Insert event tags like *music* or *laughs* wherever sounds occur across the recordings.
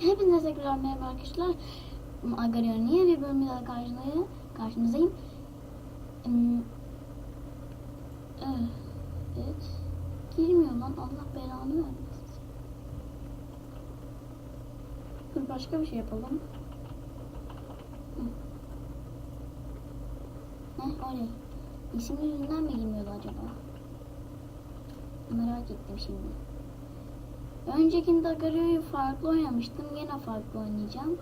Hepinize tekrar merhaba arkadaşlar. Agarion niye bir daha karşınızdayım? Hmm, eh, Evet. Girmiyor lan Allah belanı vermesin. Dur başka bir şey yapalım. Heh oley. İsim yüzünden mi girmiyordu acaba? Merak ettim şimdi. Öncekinde Agario'yu farklı oynamıştım. Yine farklı oynayacağım.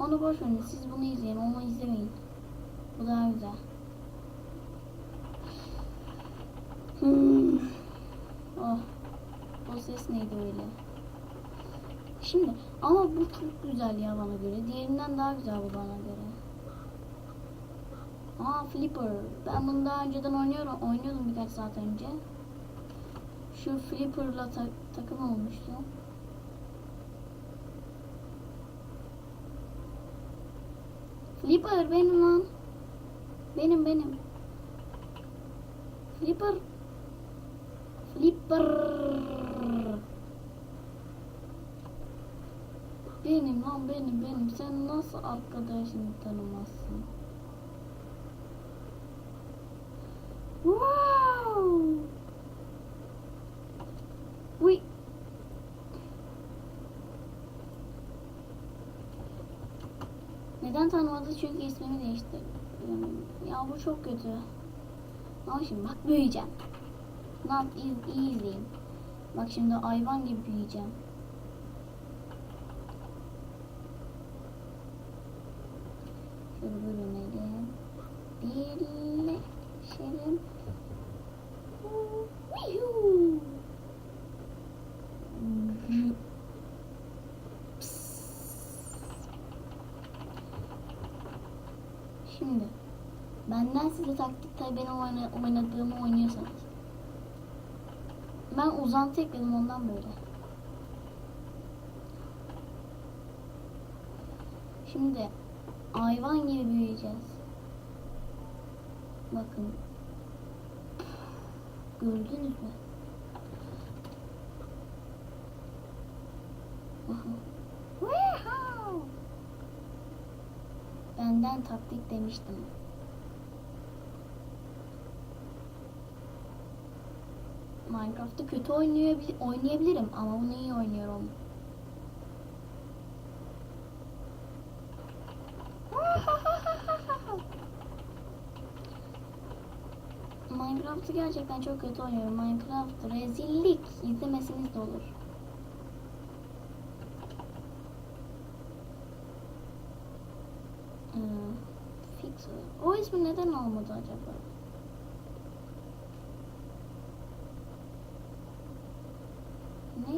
Onu boş verin. Siz bunu izleyin. Onu izlemeyin. Bu daha güzel. Hmm. Oh. O ses neydi öyle? Şimdi ama bu çok güzel ya bana göre. Diğerinden daha güzel bu bana göre. Aa Flipper. Ben bunu daha önceden oynuyorum, oynuyordum birkaç saat önce. Şu Flipper'la ta- takım olmuştu. Flipper benim lan. Benim benim. Flipper. Flipper. Benim lan benim benim. Sen nasıl arkadaşını tanımazsın? Wow. Uy. Neden tanımadı? Çünkü ismimi değiştirdim. Ya bu çok kötü. Ama şimdi bak büyüyeceğim. Ne yap? İyi, iyi izleyin. Bak şimdi hayvan gibi büyüyeceğim. Şöyle bölünelim. Birleşelim. Wihuu. Şimdi benden size taktik tabi benim oyna- oynadığımı oynuyorsanız. Ben uzantı ekledim ondan böyle. Şimdi hayvan gibi büyüyeceğiz. Bakın. Gördünüz mü? Benden taktik demiştim. Minecraft'ı kötü oynayabil oynayabilirim ama bunu iyi oynuyorum. *laughs* Minecraft'ı gerçekten çok kötü oynuyorum. Minecraft rezillik. İzlemesiniz de olur. Hmm, fix. O ismi neden olmadı acaba?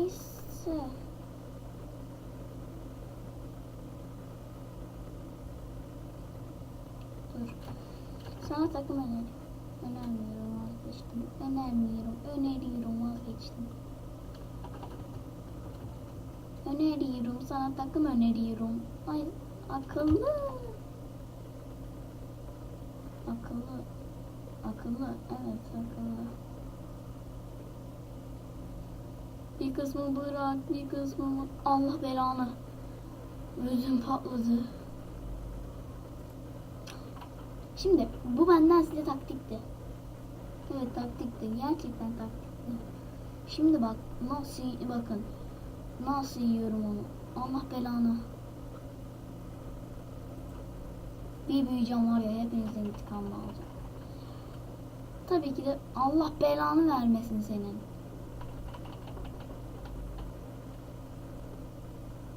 Neyse. Dur. Sana takım öner. Önermiyorum vazgeçtim. Önermiyorum. Öneriyorum vazgeçtim. Öneriyorum. Sana takım öneriyorum. Ay akıllı. Akıllı. Akıllı. Evet akıllı. Bir kısmı bırak, bir kısmı Allah belanı. Gözüm patladı. Şimdi bu benden size taktikti. Evet taktikti. Gerçekten taktikti. Şimdi bak nasıl bakın. Nasıl yiyorum onu. Allah belanı. Bir büyüyeceğim var ya hepinizden intikamını alacağım. Tabii ki de Allah belanı vermesin senin.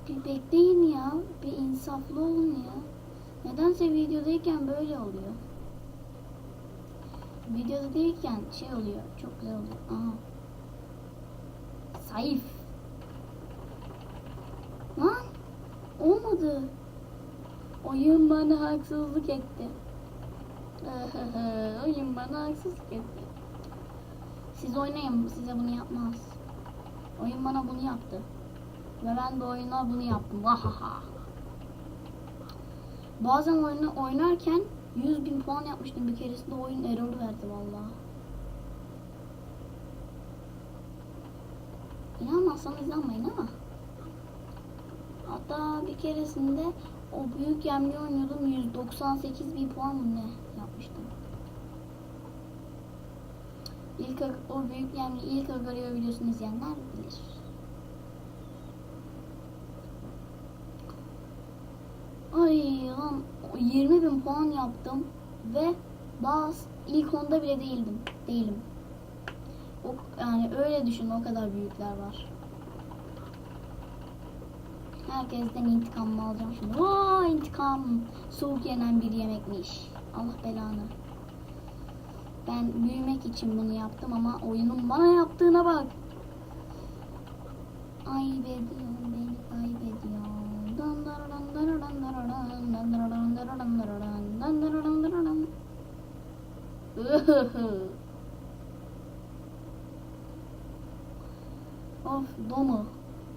Bir bekleyin ya. Bir insaflı olun ya. Nedense videodayken böyle oluyor. Videoda değilken şey oluyor. Çok güzel oluyor. Aha. Zayıf. Lan. Olmadı. Oyun bana haksızlık etti. *laughs* Oyun bana haksızlık etti. Siz oynayın. Size bunu yapmaz. Oyun bana bunu yaptı. Ve ben de oyuna bunu yaptım. Vahaha. Bazen oyunu oynarken 100 bin puan yapmıştım bir keresinde oyun error verdi valla. İnanmazsanız inanmayın ama bir keresinde o büyük yemli oynuyordum 198 bin puan mı ne yapmıştım. İlk o büyük yemli ilk Agario videosunu izleyenler bilir. Ay lan 20 bin puan yaptım ve bas ilk onda bile değildim. Değilim. O, yani öyle düşün o kadar büyükler var. Herkesten intikamımı alacağım şimdi. Vaa intikam. Soğuk yenen bir yemekmiş. Allah belanı. Ben büyümek için bunu yaptım ama oyunun bana yaptığına bak. Ayıp ediyorsun beni Of domu.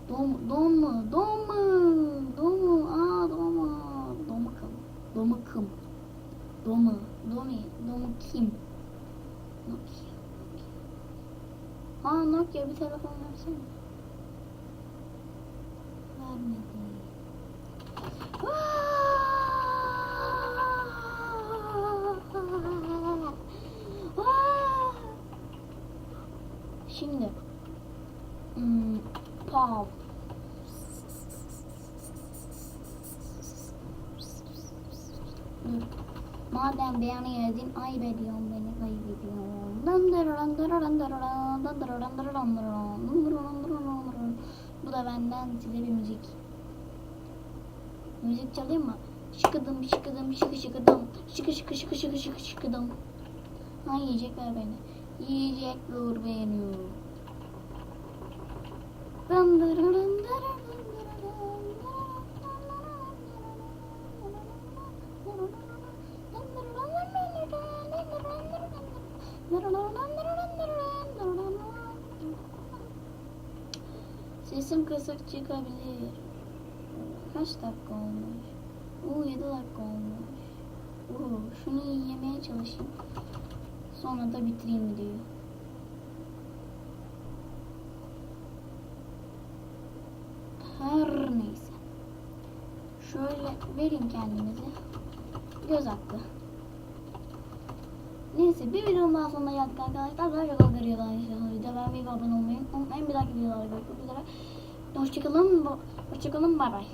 Dom, dom mu? Dom mu? Dom mu? Aa domu. Domu kım. Domu kım. Domu. Domi. Domu kim? Nokia. Aa Nokia bir telefon versene. Vermedi. Dararan dandıraran dararan dararan dandıraran dararan dararan. Bu da benden size bir müzik. Müzik çalayım mı? Şıkıdım şıkıdım şıkı şıkıdım. Şıkı şıkı şıkı şıkı şıkı şıkıdım. Ha yiyecekler beni. Yiyecekler beni. Sesim kısık çıkabilir. Kaç dakika olmuş? Oo 7 dakika olmuş. Oo, şunu yemeye çalışayım. Sonra da bitireyim videoyu. Her neyse. Şöyle vereyim kendinize. Göz hakkı. Neyse bir videonun daha sonuna geldik arkadaşlar. Böyle kaldırıyorlar inşallah. Video beğenmeyi ve abone olmayı unutmayın. Bir dahaki videolarda görüşmek üzere. Hoşçakalın. Hoşçakalın. Bay bay.